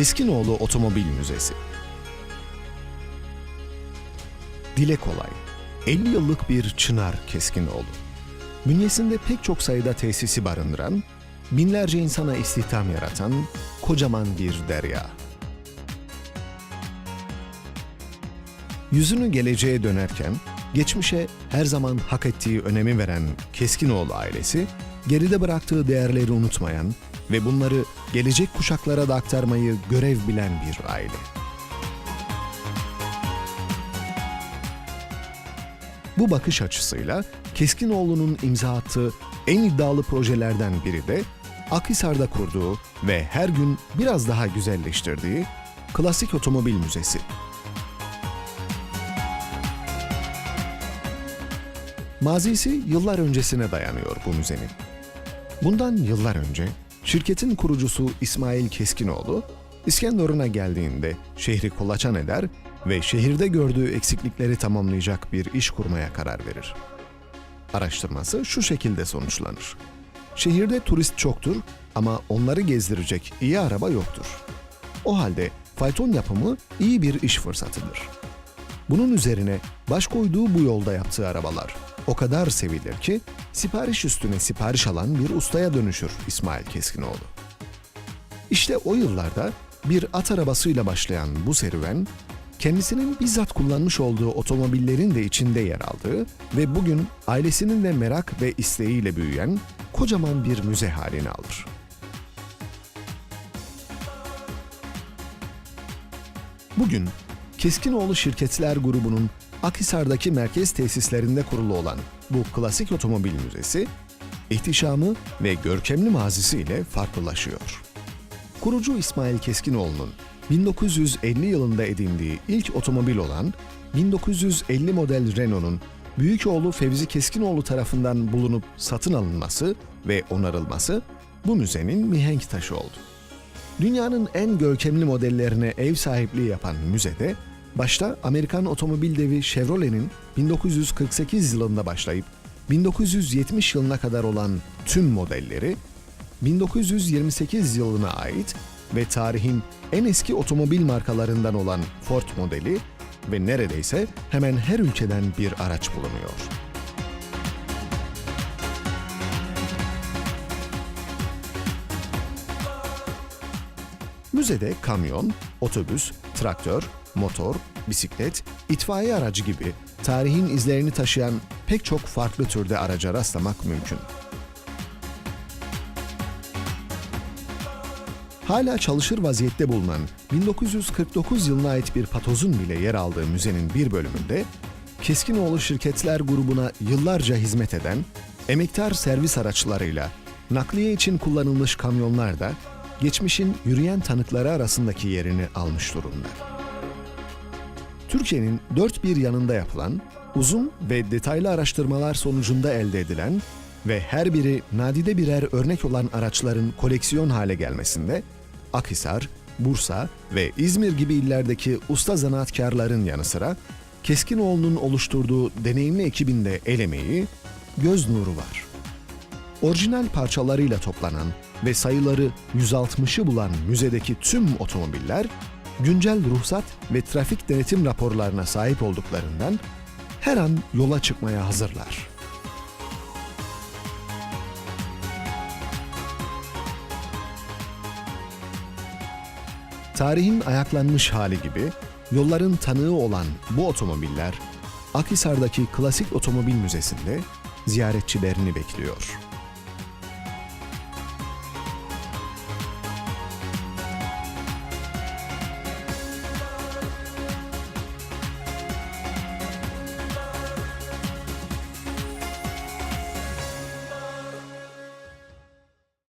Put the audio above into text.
Keskinoğlu Otomobil Müzesi. Dile kolay. 50 yıllık bir çınar Keskinoğlu. Bünyesinde pek çok sayıda tesisi barındıran, binlerce insana istihdam yaratan kocaman bir derya. Yüzünü geleceğe dönerken, geçmişe her zaman hak ettiği önemi veren Keskinoğlu ailesi, geride bıraktığı değerleri unutmayan ve bunları gelecek kuşaklara da aktarmayı görev bilen bir aile. Bu bakış açısıyla Keskinoğlu'nun imza attığı en iddialı projelerden biri de Akhisar'da kurduğu ve her gün biraz daha güzelleştirdiği Klasik Otomobil Müzesi. Mazisi yıllar öncesine dayanıyor bu müzenin. Bundan yıllar önce şirketin kurucusu İsmail Keskinoğlu, İskenderun'a geldiğinde şehri kolaçan eder ve şehirde gördüğü eksiklikleri tamamlayacak bir iş kurmaya karar verir. Araştırması şu şekilde sonuçlanır. Şehirde turist çoktur ama onları gezdirecek iyi araba yoktur. O halde fayton yapımı iyi bir iş fırsatıdır. Bunun üzerine baş koyduğu bu yolda yaptığı arabalar o kadar sevilir ki sipariş üstüne sipariş alan bir ustaya dönüşür İsmail Keskinoğlu. İşte o yıllarda bir at arabasıyla başlayan bu serüven, kendisinin bizzat kullanmış olduğu otomobillerin de içinde yer aldığı ve bugün ailesinin de merak ve isteğiyle büyüyen kocaman bir müze halini alır. Bugün Keskinoğlu Şirketler Grubu'nun Akhisar'daki merkez tesislerinde kurulu olan bu klasik otomobil müzesi, ihtişamı ve görkemli mazisiyle farklılaşıyor. Kurucu İsmail Keskinoğlu'nun 1950 yılında edindiği ilk otomobil olan 1950 model Renault'un büyük oğlu Fevzi Keskinoğlu tarafından bulunup satın alınması ve onarılması bu müzenin mihenk taşı oldu. Dünyanın en görkemli modellerine ev sahipliği yapan müzede, başta Amerikan otomobil devi Chevrolet'in 1948 yılında başlayıp 1970 yılına kadar olan tüm modelleri, 1928 yılına ait ve tarihin en eski otomobil markalarından olan Ford modeli ve neredeyse hemen her ülkeden bir araç bulunuyor. Müzede kamyon, otobüs, traktör, motor, bisiklet, itfaiye aracı gibi tarihin izlerini taşıyan pek çok farklı türde araca rastlamak mümkün. Hala çalışır vaziyette bulunan 1949 yılına ait bir patozun bile yer aldığı müzenin bir bölümünde Keskinoğlu Şirketler grubuna yıllarca hizmet eden emektar servis araçlarıyla nakliye için kullanılmış kamyonlar da geçmişin yürüyen tanıkları arasındaki yerini almış durumda. Türkiye'nin dört bir yanında yapılan, uzun ve detaylı araştırmalar sonucunda elde edilen ve her biri nadide birer örnek olan araçların koleksiyon hale gelmesinde Akhisar, Bursa ve İzmir gibi illerdeki usta zanaatkarların yanı sıra Keskinoğlu'nun oluşturduğu deneyimli ekibinde el emeği, göz nuru var. Orijinal parçalarıyla toplanan ve sayıları 160'ı bulan müzedeki tüm otomobiller güncel ruhsat ve trafik denetim raporlarına sahip olduklarından her an yola çıkmaya hazırlar. Tarihin ayaklanmış hali gibi yolların tanığı olan bu otomobiller Akhisar'daki Klasik Otomobil Müzesi'nde ziyaretçilerini bekliyor.